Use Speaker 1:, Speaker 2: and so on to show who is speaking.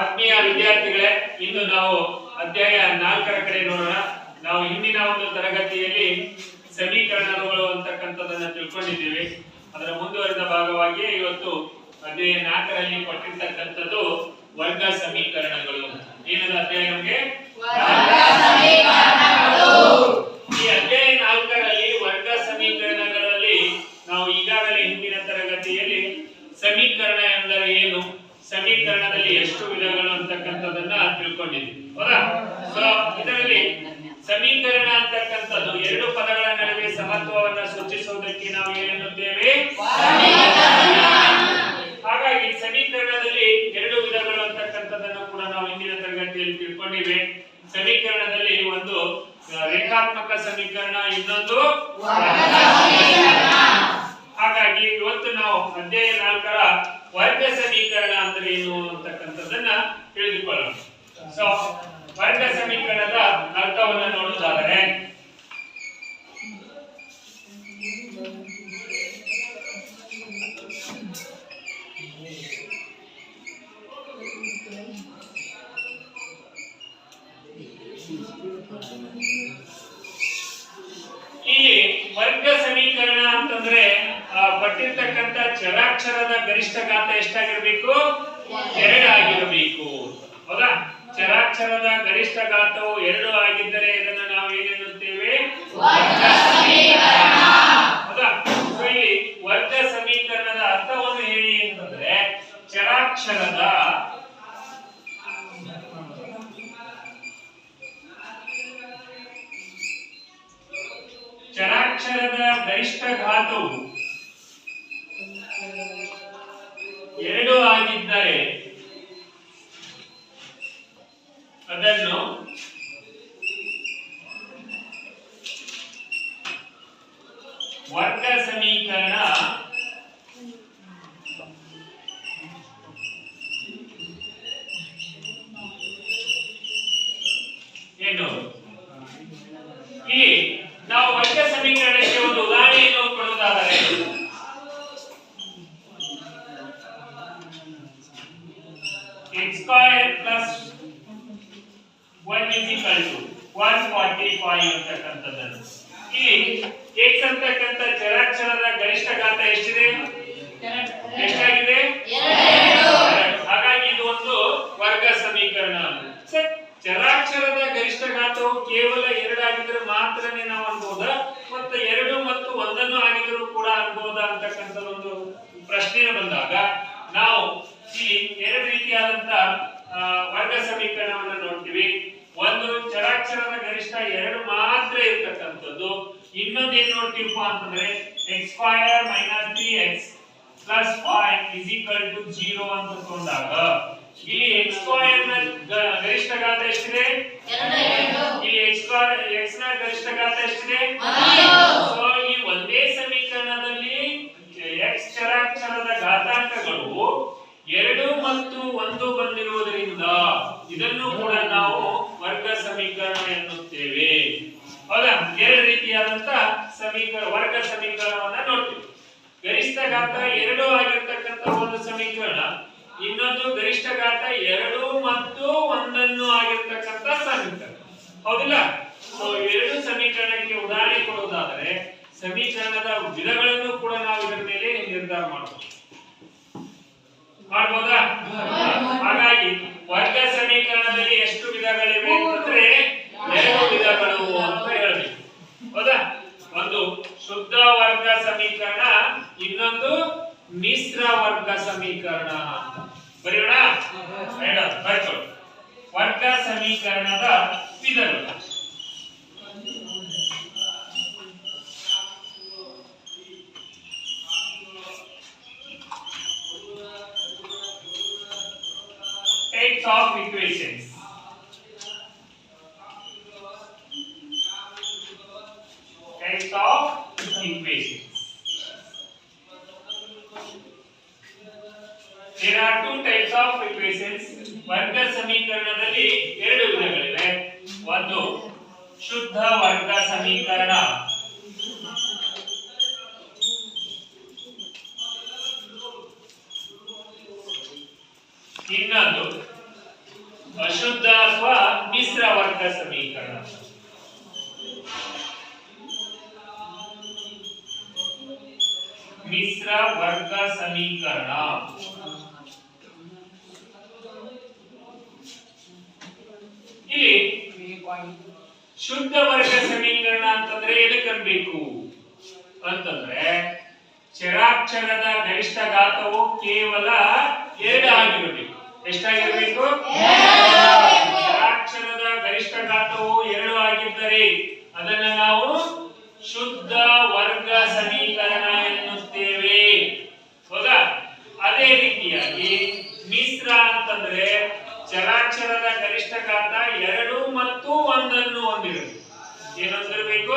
Speaker 1: ಆತ್ಮೀಯ ವಿದ್ಯಾರ್ಥಿಗಳೇ ಇಂದು ನಾವು ಅಧ್ಯಾಯ ನಾಲ್ಕರ ಕಡೆ ನೋಡೋಣ. ನಾವು ಹಿಂದಿನ ಒಂದು ತರಗತಿಯಲ್ಲಿ ಸಮೀಕರಣಗಳು ಅಂತಕ್ಕಂಥದ್ದನ್ನ ತಿಳ್ಕೊಂಡಿದ್ದೀವಿ. ಅದರ ಮುಂದುವರಿದ ಭಾಗವಾಗಿ ಇವತ್ತು ಅಧ್ಯಾಯ ನಾಲ್ಕರಲ್ಲಿ ಕೊಟ್ಟಿರ್ತಕ್ಕಂಥದ್ದು ವರ್ಗ ಸಮೀಕರಣಗಳು. ಏನದ ಅಧ್ಯಾಯ ನಮಗೆ? ಈ ಅಧ್ಯಾಯ ನಾಲ್ಕರಲ್ಲಿ ವರ್ಗ ಸಮೀಕರಣಗಳಲ್ಲಿ ನಾವು ಈಗಾಗಲೇ ಹಿಂದಿನ ತರಗತಿಯಲ್ಲಿ ಸಮೀಕರಣ ಎಂದರೆ ಏನು? ಸಮೀಕರಣದಲ್ಲಿ ಎಷ್ಟು ವಿಧಗಳು ಅಂತಕ್ಕಂಥದ್ದನ್ನ ತಿಳ್ಕೊಂಡಿದ್ವಿ ಇದರಲ್ಲಿ ಸಮೀಕರಣ ಅಂತಕ್ಕಂಥದ್ದು ಎರಡು ಪದಗಳ ನಡುವೆ ಸಮತ್ವವನ್ನ ಸೂಚಿಸುವುದಕ್ಕೆ ನಾವು ಏನೆನ್ನುತ್ತೇವೆ ಹಾಗಾಗಿ ಸಮೀಕರಣದಲ್ಲಿ ಎರಡು ವಿಧಗಳು ಅಂತಕ್ಕಂಥದ್ದನ್ನು ಕೂಡ ನಾವು ಇಂದಿನ ತರಗತಿಯಲ್ಲಿ ತಿಳ್ಕೊಂಡಿವೆ. ಸಮೀಕರಣದಲ್ಲಿ ಒಂದು ರೇಖಾತ್ಮಕ ಸಮೀಕರಣ, ಇನ್ನೊಂದು ಹಾಗಾಗಿ ಇವತ್ತು ನಾವು ಅಧ್ಯಾಯ ನಾಲ್ಕರ ವರ್ಗ ಸಮೀಕರಣ ಏನು ಅಂತಕ್ಕಂಥದ್ದನ್ನ ತಿಳಿದುಕೊಳ್ಳೋಣ. ಸೊ ವರ್ಗ ಸಮೀಕರಣದ ಅರ್ಥವನ್ನು ನೋಡುವುದಾದರೆ ಇಲ್ಲಿ ವರ್ಗ ಸಮೀಕರಣ ಅಂತಂದ್ರೆ ಆ, ಕೊಟ್ಟಿರ್ತಕ್ಕಂಥ ಚರಾಕ್ಷರದ ಗರಿಷ್ಠ ಗಾತ್ರ ಎಷ್ಟಾಗಿರ್ಬೇಕು? ಎರಡು ಆಗಿರಬೇಕು ಹೌದಾ? ಚರಾಕ್ಷರದ ಗರಿಷ್ಠ ಘಾತವು ಎರಡು ಆಗಿದ್ದರೆ ಇದನ್ನು ನಾವು ಏನೆನ್ನುತ್ತೇವೆ. ಹೌದಾ? ಇಲ್ಲಿ ವರ್ಗ ಸಮೀಕರಣದ ಅರ್ಥವನ್ನು ಹೇಳಿ ಅಂತಂದ್ರೆ ಚರಾಕ್ಷರದ ಚರಾಕ್ಷರದ ಗರಿಷ್ಠ ಘಾತವು ಸಮೀಕರಣ ಎನ್ನುವುದು ಇಲ್ಲಿ ನಾವು ವರ್ಗ ಸಮೀಕರಣಕ್ಕೆ ಒಂದು ಉದಾಹರಣೆಯನ್ನು ಕೊಡುವುದಾದರೆ x square plus one is equal to one forty five ಅಂತಕ್ಕಂಥದ್ದನ್ನು ಇಲ್ಲಿ x ಅಂತಕ್ಕಂತ ಚರಾಕ್ಷರದ ಗರಿಷ್ಠ ಘಾತ ಎಷ್ಟಿದೆ? ಎಷ್ಟಾಗಿದೆ. ಹಾಗಾಗಿ ಇದು ಒಂದು ವರ್ಗ ಸಮೀಕರಣ. ಸರ್, ಚರಾಕ್ಷರದ ಗರಿಷ್ಠ ಘಾತವು ಕೇವಲ ಎರಡಾಗಿದ್ರೆ ಮಾತ್ರನೇ ನಾವು ಅನ್ಬೋದ? ಮತ್ತೆ ಎರಡು ಮತ್ತು ಒಂದನ್ನು ಆಗಿದ್ರು ಕೂಡ ಅನ್ಬೋದ ಅಂತಕ್ಕಂಥ ಒಂದು ಪ್ರಶ್ನೆ ಬಂದಾಗ ನಾವು ಇಲ್ಲಿ ಎರಡು ರೀತಿಯಾದಂತ ವರ್ಗ ಸಮೀಕರಣವನ್ನು ನೋಡ್ತೀವಿ. ಒಂದು ಚರಾಕ್ಷರದ ಗರಿಷ್ಠ ಎರಡು ಮಾತ್ರ ಇರ್ತಕ್ಕಂಥದ್ದು. ಇನ್ನೊಂದು ಏನ್ ನೋಡ್ತೀವಪ್ಪ ಅಂತಂದ್ರೆ x square minus three x plus five is equal to zero ಅಂತ ತಗೊಂಡಾಗ ಇಲ್ಲಿ ಎಕ್ಸ್ ಸ್ಕ್ವಯರ್ನ ಗರಿಷ್ಠ ಗಾತ್ರ ಎಷ್ಟಿದೆ? ಇಲ್ಲಿ ಎಕ್ಸ್ ಸ್ಕ್ವಯರ್ ಎಕ್ಸ್ನ ಗರಿಷ್ಠ ಗಾತ್ರ ಎಷ್ಟಿದೆ ಸೊ ಈ ಒಂದೇ ಸಮೀಕರಣದಲ್ಲಿ ಎಕ್ಸ್ ಚರಾಕ್ಷರದ ಘಾತಾಂಕಗಳು ಎರಡು ಮತ್ತು ಒಂದು ಬಂದಿರುವುದರಿಂದ ಇದನ್ನು ಕೂಡ ನಾವು ವರ್ಗ ಸಮೀಕರಣ ಎನ್ನುತ್ತೇವೆ ಹೌದಾ? ಎರಡು ರೀತಿಯಾದಂತ ಸಮೀಕರಣ, ವರ್ಗ ಸಮೀಕರಣವನ್ನ ನೋಡ್ತೀವಿ. ಗರಿಷ್ಠ ಘಾತ ಎರಡು ಆಗಿರ್ತಕ್ಕಂತ ಒಂದು ಸಮೀಕರಣ, ಇನ್ನೊಂದು ಗರಿಷ್ಠ ಘಾತ ಎರಡು ಮತ್ತು ಒಂದನ್ನು ಆಗಿರ್ತಕ್ಕಂತ ಸಮೀಕರಣ. ಹೌದಿಲ್ಲ? ಸೊ ಎರಡು ಸಮೀಕರಣಕ್ಕೆ ಉದಾಹರಣೆ ಕೊಡುವುದಾದರೆ, ಸಮೀಕರಣದ ವಿಧಗಳನ್ನು ಕೂಡ ನಾವು ಇದರ ಮೇಲೆ ನಿರ್ಧಾರ ಮಾಡಬಹುದು ಮಾಡ್ಬೋದಾ ಹಾಗಾಗಿ ವರ್ಗ ಸಮೀಕರಣದಲ್ಲಿ ಎಷ್ಟು ವಿಧಗಳಿವೆ ಅಂತಂದ್ರೆ ಎರಡು ವಿಧಗಳು ಅಂತ ಹೇಳ್ಬೇಕು ಹೌದಾ ಒಂದು ಶುದ್ಧ ವರ್ಗ ಸಮೀಕರಣ, ಇನ್ನೊಂದು ಮಿಶ್ರ ವರ್ಗ ಸಮೀಕರಣ ಬರೆಯೋಣ? ವರ್ಗ ಸಮೀಕರಣದ ವಿಧಗಳು types of equations. Types of equations. There are two types of equations. ವರ್ಗ ಸಮೀಕರಣದಲ್ಲಿ ಎರಡು ವಿಧಗಳಿವೆ ಒಂದು ಶುದ್ಧ ವರ್ಗ ಸಮೀಕರಣ ಇನ್ನೊಂದು ಅಶುದ್ಧ ಅಥವಾ ಮಿಶ್ರ ವರ್ಗ ಸಮೀಕರಣ ಮಿಶ್ರ ವರ್ಗ ಸಮೀಕರಣ ಇಲ್ಲಿ ಶುದ್ಧ ವರ್ಗ ಸಮೀಕರಣ ಅಂತಂದ್ರೆ ಎದಕ್ಕೆ ಅಂತಂದ್ರೆ ಚರಾಕ್ಷರದ ಗರಿಷ್ಠ ಘಾತವು ಕೇವಲ ಎರಡು ಆಗಿರಬೇಕು. ಎಷ್ಟಾಗಿರ್ಬೇಕು? ಚರಾಕ್ಷರದ ಗರಿಷ್ಠ ಘಾತವು ಎರಡು ಆಗಿದ್ದರೆ ಅದನ್ನ ನಾವು ಶುದ್ಧ ವರ್ಗ ಸಮೀಕರಣ ಎನ್ನುತ್ತೇವೆ ಹೌದಾ ಅದೇ ರೀತಿಯಾಗಿ ಮಿಶ್ರ ಅಂತಂದ್ರೆ ಚರಾಕ್ಷರದ ಗರಿಷ್ಠ ಕಾಂತ ಎರಡು ಮತ್ತು ಒಂದನ್ನು ಹೊಂದಿರಬೇಕು ಏನೊಂದಿರಬೇಕು